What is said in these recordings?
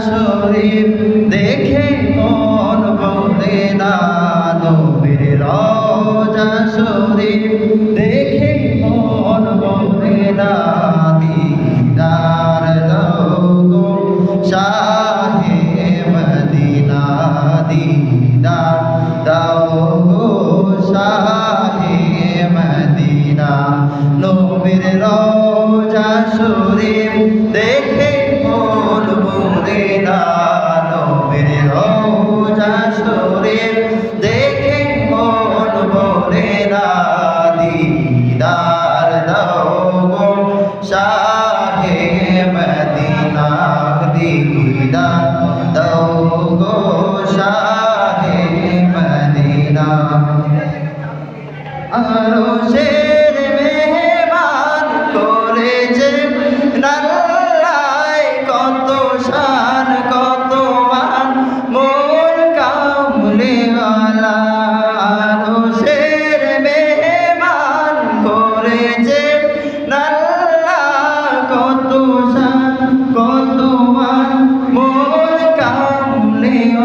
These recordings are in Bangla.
শরীফ দেখে মন বলে না নবীর রোজা শরীফ দেখে মন বলে না দিদার দোগো শাহে মদিনা, দিদার রোজা শরীফ দেখে শাহে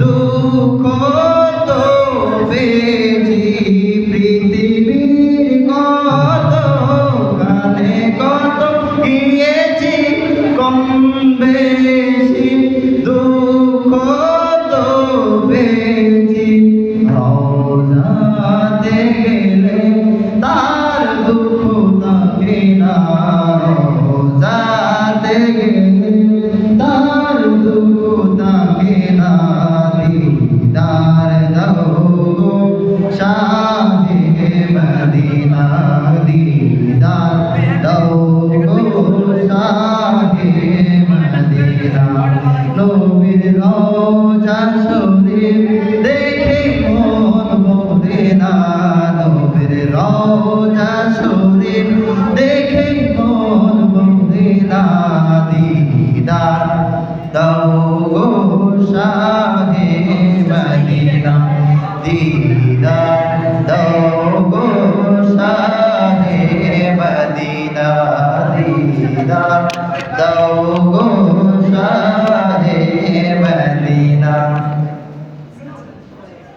দুঃখ তো পেয়েছি পৃথিবীর কত ঘানে কত গিয়েছি কম বেশি দুঃখ তো পেয়েছি রওজাতে গেলে, তার দুঃখ থাকে না থাকে না দিদার দাও সাহে মদিনা নবীর রওজা শরীফ দেখে